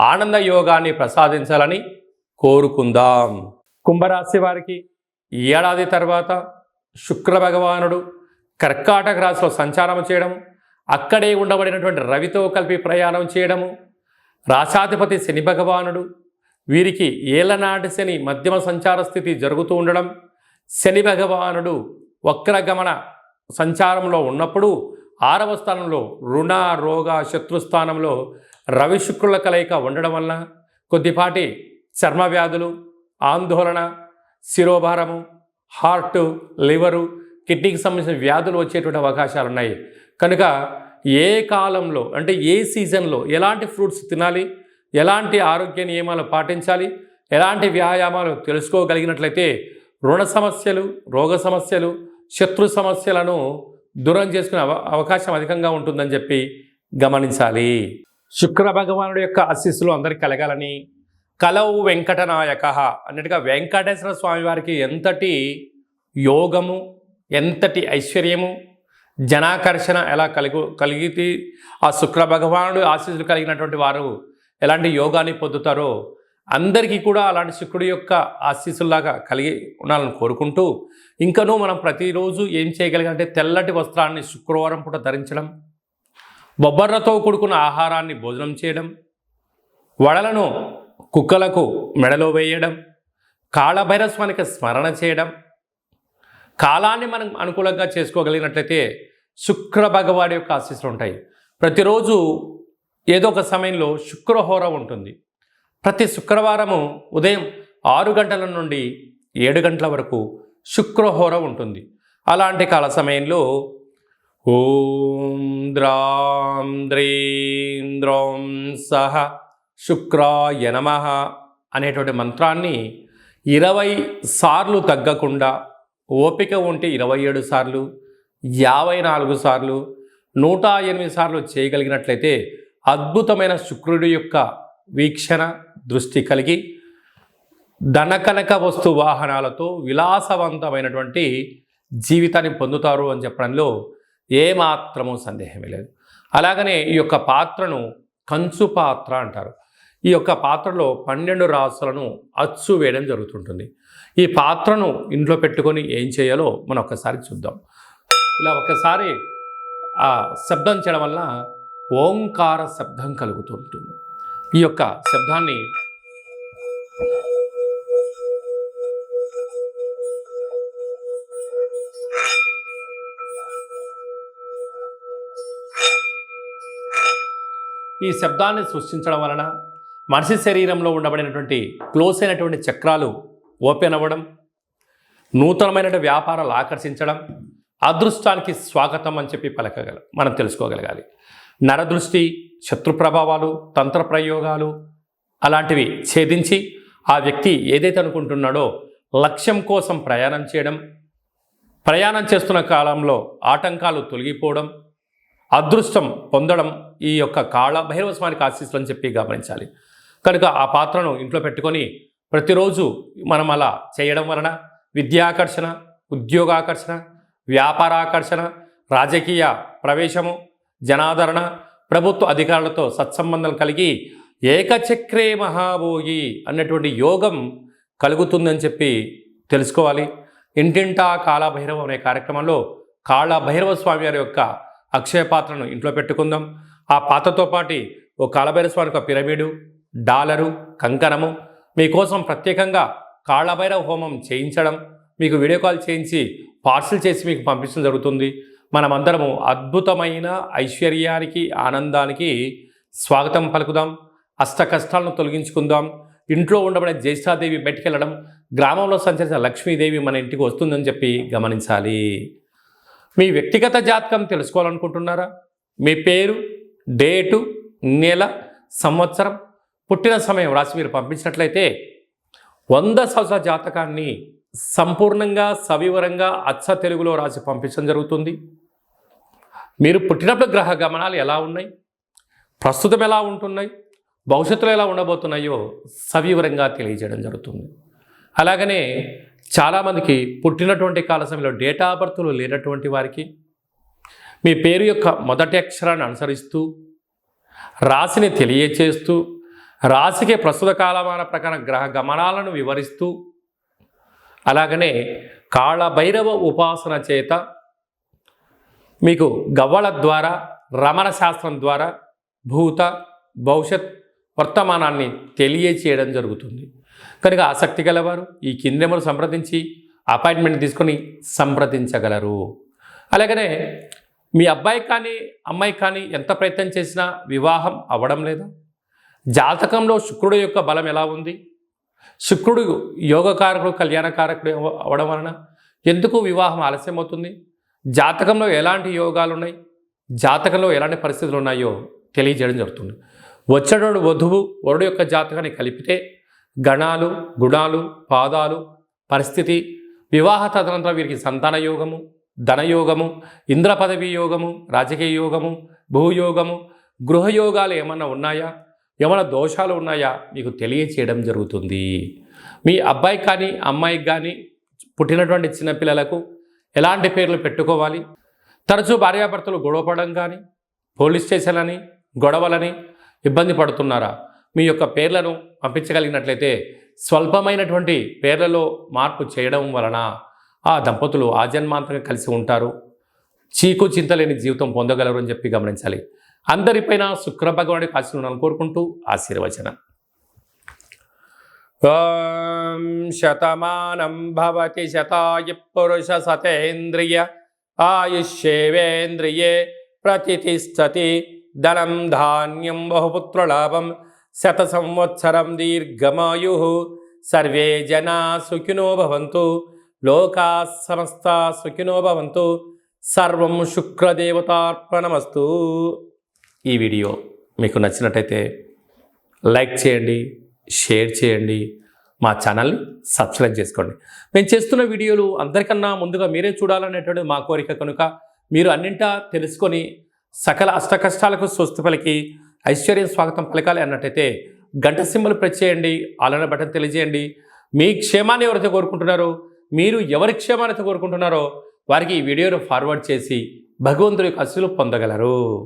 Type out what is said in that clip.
ఆనంద యోగాన్ని ప్రసాదించాలని కోరుకుందాం. కుంభరాశి వారికి ఈ ఏడాది తర్వాత శుక్ర భగవానుడు కర్కాటక రాశిలో సంచారం చేయడం అక్కడే ఉండబడినటువంటి రవితో కలిపి ప్రయాణం చేయడము రాశాధిపతి శని భగవానుడు వీరికి ఏలనాటి శని మధ్యమ సంచార స్థితి జరుగుతూ ఉండడం శని భగవానుడు వక్రగమన సంచారంలో ఉన్నప్పుడు ఆరవ స్థానంలో రుణ రోగ శత్రుస్థానంలో రవి శుక్రుల కలయిక ఉండడం వలన కొద్దిపాటి చర్మ వ్యాధులు ఆందోళన శిరోభారము హార్ట్ లివరు కిడ్నీకి సంబంధించిన వ్యాధులు వచ్చేటువంటి అవకాశాలు ఉన్నాయి. కనుక ఏ కాలంలో అంటే ఏ సీజన్లో ఎలాంటి ఫ్రూట్స్ తినాలి ఎలాంటి ఆరోగ్య నియమాలు పాటించాలి ఎలాంటి వ్యాయామాలు తెలుసుకోగలిగినట్లయితే రుణ సమస్యలు రోగ సమస్యలు శత్రు సమస్యలను దూరం చేసుకునే అవ అవకాశం అధికంగా ఉంటుందని చెప్పి గమనించాలి. శుక్ర భగవానుడి యొక్క ఆశీస్సులు అందరికి కలగాలని కలవు వెంకటనాయక అన్నట్టుగా వెంకటేశ్వర స్వామి వారికి ఎంతటి యోగము ఎంతటి ఐశ్వర్యము జనాకర్షణ ఎలా కలిగి కలిగితే ఆ శుక్ర భగవానుడు ఆశీస్సులు కలిగినటువంటి వారు ఎలాంటి యోగాన్ని పొందుతారో అందరికీ కూడా అలాంటి శుక్రుడి యొక్క ఆశీస్సులాగా కలిగి ఉండాలని కోరుకుంటూ ఇంకనూ మనం ప్రతిరోజు ఏం చేయగలిగాలంటే తెల్లటి వస్త్రాన్ని శుక్రవారం పూట ధరించడం బొబ్బర్రతో కూడుకున్న ఆహారాన్ని భోజనం చేయడం వడలను కుక్కలకు మెడలో వేయడం కాళభైరస్వానికి స్మరణ చేయడం కాలాన్ని మనం అనుకూలంగా చేసుకోగలిగినట్లయితే శుక్ర భగవాడి యొక్క ఆశీస్సులు ఉంటాయి. ప్రతిరోజు ఏదో ఒక సమయంలో శుక్రహోర ఉంటుంది. ప్రతి శుక్రవారము ఉదయం ఆరు గంటల నుండి ఏడు గంటల వరకు శుక్రహోర ఉంటుంది. అలాంటి కాల సమయంలో ఓం ద్రాం ద్రీం సహ శుక్రాయ నమ అనేటువంటి మంత్రాన్ని ఇరవై సార్లు తగ్గకుండా ఓపిక ఉంటే ఇరవై ఏడు సార్లు యాభై నాలుగు సార్లు నూట ఎనిమిది సార్లు చేయగలిగినట్లయితే అద్భుతమైన శుక్రుడి యొక్క వీక్షణ దృష్టి కలిగి ధనకనక వస్తు వాహనాలతో విలాసవంతమైనటువంటి జీవితాన్ని పొందుతారు అని చెప్పడంలో ఏమాత్రము సందేహమే లేదు. అలాగనే ఈ యొక్క పాత్రను కంచు పాత్ర అంటారు. ఈ యొక్క పాత్రలో పన్నెండు రాసులను అచ్చు వేయడం జరుగుతుంటుంది. ఈ పాత్రను ఇంట్లో పెట్టుకొని ఏం చేయాలో మనం ఒక్కసారి చూద్దాం. ఇలా ఒకసారి ఆ శబ్దం చేయడం వల్ల ఓంకార శబ్దం కలుగుతూ ఉంటుంది ఈ యొక్క శబ్దాన్ని ఈ శబ్దాన్ని సృష్టించడం వలన మనిషి శరీరంలో ఉండబడినటువంటి క్లోజ్ అయినటువంటి చక్రాలు ఓపెన్ అవ్వడం నూతనమైనటువంటి వ్యాపారాలు ఆకర్షించడం అదృష్టానికి స్వాగతం అని చెప్పి పలకగల మనం తెలుసుకోగలగాలి. నరదృష్టి శత్రు ప్రభావాలు తంత్ర ప్రయోగాలు అలాంటివి ఛేదించి ఆ వ్యక్తి ఏదైతే అనుకుంటున్నాడో లక్ష్యం కోసం ప్రయాణం చేయడం ప్రయాణం చేస్తున్న కాలంలో ఆటంకాలు తొలగిపోవడం అదృష్టం పొందడం ఈ యొక్క కాళ భైరవ స్వామికి ఆశీస్సులని చెప్పి గమనించాలి. కనుక ఆ పాత్రను ఇంట్లో పెట్టుకొని ప్రతిరోజు మనం అలా చేయడం వలన విద్యాకర్షణ ఉద్యోగాకర్షణ వ్యాపారాకర్షణ రాజకీయ ప్రవేశము జనాదరణ ప్రభుత్వ అధికారులతో సత్సంబంధం కలిగి ఏకచక్రే మహాభోగి అన్నటువంటి యోగం కలుగుతుందని చెప్పి తెలుసుకోవాలి. ఇంటింటా కాళభైరవం అనే కార్యక్రమంలో కాళభైరవ స్వామి వారి యొక్క అక్షయ పాత్రను ఇంట్లో పెట్టుకుందాం. ఆ పాత్రతో పాటు ఓ కాళభైరస్వామి ఒక యొక్క పిరమిడు డాలరు కంకణము మీకోసం ప్రత్యేకంగా కాళభైరవ హోమం చేయించడం మీకు వీడియో కాల్ చేయించి పార్సిల్ చేసి మీకు పంపించడం జరుగుతుంది. మనమందరము అద్భుతమైన ఐశ్వర్యానికి ఆనందానికి స్వాగతం పలుకుదాం. అష్ట కష్టాలను తొలగించుకుందాం. ఇంట్లో ఉండబడే జ్యేష్ఠాదేవి బయటికెళ్ళడం గ్రామంలో సంచరించిన లక్ష్మీదేవి మన ఇంటికి వస్తుందని చెప్పి గమనించాలి. మీ వ్యక్తిగత జాతకం తెలుసుకోవాలనుకుంటున్నారా? మీ పేరు డేటు నెల సంవత్సరం పుట్టిన సమయం రాసి మీరు పంపించినట్లయితే వంద సంవత్సర జాతకాన్ని సంపూర్ణంగా సవివరంగా అచ్చ తెలుగులో రాసి పంపించడం జరుగుతుంది. మీరు పుట్టినప్పుడు గ్రహ గమనాలు ఎలా ఉన్నాయి? ప్రస్తుతం ఎలా ఉంటున్నాయి? భవిష్యత్తులో ఎలా ఉండబోతున్నాయో సవివరంగా తెలియజేయడం జరుగుతుంది. అలాగనే చాలామందికి పుట్టినటువంటి కాల సమయంలో డేటా బర్త్లు లేనటువంటి వారికి మీ పేరు యొక్క మొదటి అక్షరాన్ని అనుసరిస్తూ రాశిని తెలియచేస్తూ రాశికి ప్రస్తుత కాలమాన ప్రకారం గ్రహ గమనాలను వివరిస్తూ అలాగనే కాళభైరవ ఉపాసన చేత మీకు గవ్వల ద్వారా రమణ శాస్త్రం ద్వారా భూత భవిష్యత్ వర్తమానాన్ని తెలియచేయడం జరుగుతుంది. కనుక ఆసక్తి గలవారు ఈ కింది నెంబర్ సంప్రదించి అపాయింట్మెంట్ తీసుకొని సంప్రదించగలరు. అలాగనే మీ అబ్బాయి కానీ అమ్మాయి కానీ ఎంత ప్రయత్నం చేసినా వివాహం అవ్వడం లేదా? జాతకంలో శుక్రుడు యొక్క బలం ఎలా ఉంది? శుక్రుడు యోగకారకుడు కళ్యాణకారకుడు అవ్వడం వలన ఎందుకు వివాహం ఆలస్యం అవుతుంది జాతకంలో ఎలాంటి యోగాలు ఉన్నాయి జాతకంలో ఎలాంటి పరిస్థితులు ఉన్నాయో తెలియజేయడం జరుగుతుంది. వచ్చేటోడు వధువు వరుడు యొక్క జాతకాన్ని కలిపితే గణాలు గుణాలు పాదాలు పరిస్థితి వివాహ తదనంతరం వీరికి సంతాన యోగము ధనయోగము ఇంద్ర పదవి యోగము రాజకీయ యోగము భూయోగము గృహయోగాలు ఏమన్నా ఉన్నాయా? ఏమైనా దోషాలు ఉన్నాయా? మీకు తెలియచేయడం జరుగుతుంది. మీ అబ్బాయికి కానీ అమ్మాయికి కానీ పుట్టినటువంటి చిన్నపిల్లలకు ఎలాంటి పేర్లు పెట్టుకోవాలి? తరచూ భార్యాభర్తలు గొడవపడడం కానీ పోలీస్ స్టేషన్లని గొడవలని ఇబ్బంది పడుతున్నారా? మీ యొక్క పేర్లను పంపించగలిగినట్లయితే స్వల్పమైనటువంటి పేర్లలో మార్పు చేయడం వలన ఆ దంపతులు ఆజన్మాంతంగా కలిసి ఉంటారు. చీకు చింతలేని జీవితం పొందగలరు అని చెప్పి గమనించాలి. అందరిపైన శుక్ర భగవానుడి ఆశీర్వాదాలను కోరుకుంటూ ఆశీర్వచనం. ఓం శతమానం భవతి శతాయ పురుష సతేంద్రియ ఆయుష్యేవేంద్రియే ప్రతిష్టతి ధనం ధాన్యం బహుపుత్రలాభం శత సంవత్సరం దీర్ఘమాయు. సర్వే జనా సుఖినో భవంతు. లోకా సమస్త సుఖినో భవంతు. సర్వం శుక్రదేవతార్పణమస్తు. ఈ వీడియో మీకు నచ్చినట్టయితే లైక్ చేయండి షేర్ చేయండి మా ఛానల్ని సబ్స్క్రైబ్ చేసుకోండి. మేము చేస్తున్న వీడియోలు అందరికన్నా ముందుగా మీరే చూడాలనేటువంటి మా కోరిక కనుక మీరు అన్నింటా తెలుసుకొని సకల అష్ట కష్టాలకు స్వస్తి పలికి ఐశ్వర్యం స్వాగతం పలకాలి అన్నట్టయితే గంట సింబల్ ప్రెస్ చేయండి అలానే బటన్ తెలియజేయండి. మీ క్షేమాన్ని ఎవరైతే కోరుకుంటున్నారో మీరు ఎవరి క్షేమాన్ని అయితే కోరుకుంటున్నారో వారికి ఈ వీడియోను ఫార్వర్డ్ చేసి భగవంతుడి యొక్క అసలు పొందగలరు.